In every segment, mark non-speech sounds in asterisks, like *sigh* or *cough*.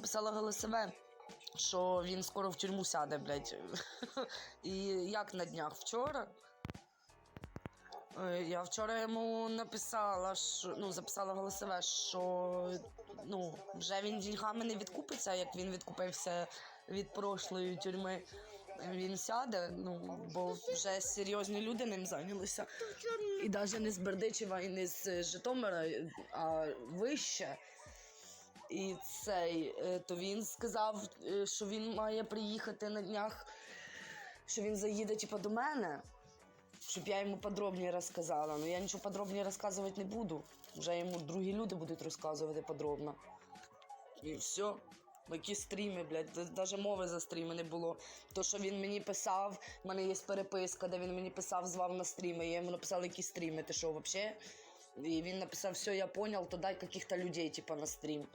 написала голосове, що він скоро в тюрму сяде, блядь. *laughs* І як на днях вчора. Е, Я вчора йому написала, що ну, записала голосове, що ну, вже він деньгами не відкупиться, як він відкупився від прошлої тюрми. Він сяде, ну, бо вже серйозні люди ним зайнялися. І навіть не з Бердичева і не з Житомира, а вище. І цей, е, то він сказав, е, що він має приїхати на днях, що він заїде типу, до мене, щоб я йому подробніше розказала. Ну я нічого подробніше розказувати не буду. Вже йому другі люди будуть розказувати подробно. І все. Які стріми, блядь, навіть мови за стріми не було. То, що він мені писав, в мене є переписка, де він мені писав, звав на стріми. Я йому написала, які стріми, ти що, взагалі? І він написав, все, я понял, то дай каких-то людей, типа, на стрім.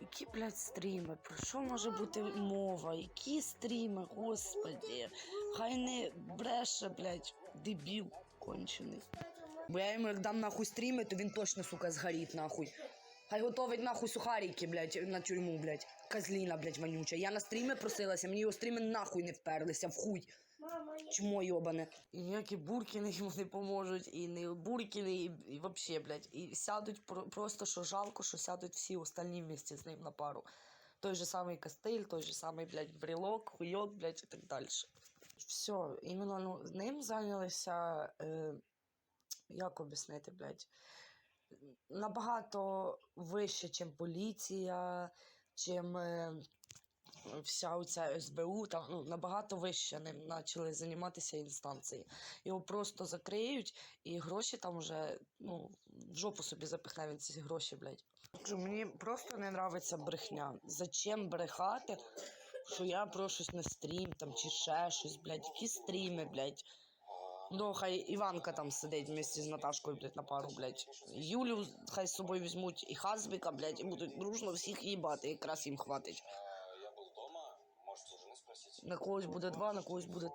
Які, блядь, стріми? Про що може бути мова? Які стріми, господи? Хай не бреше, блядь, дебіл кончений. Бо я йому як дам нахуй стріми, то він точно, сука, згорить нахуй. Хай готовить нахуй сухарики, блядь, на тюрму, блядь. Козліна, блядь, вонюча. Я на стріми просилася, мені його стріми нахуй не вперлися, в хуй. Чмо йобане. І ніякі буркіни *laughs* йому не поможуть, і не буркіни, і, і вообще, блядь. І сядуть про, просто, що жалко, що сядуть всі остальні вместе з ним на пару. Той же самий Кастиль, той же самий, блядь, брілок, хуйок, блядь, і так далі. Все, іменно ну, ним зайнялися, е, як об'яснити, блядь, набагато вище, чим поліція, чим е, вся оця СБУ, там ну, набагато вище ним почали займатися інстанції. Його просто закриють, і гроші там вже ну, в жопу собі запихне він ці гроші, блядь. Мені просто не нравиться брехня. Зачем брехати, що я про щось на стрім там чи ще щось, блядь, які стріми, блядь. Ну, хай Іванка там сидить вместе з Наташкою, блядь, на пару, блядь. Юлю хай з собою візьмуть і Хазбіка, блядь, і будуть дружно всіх їбати, якраз їм хватить. На когось буде два, на когось буде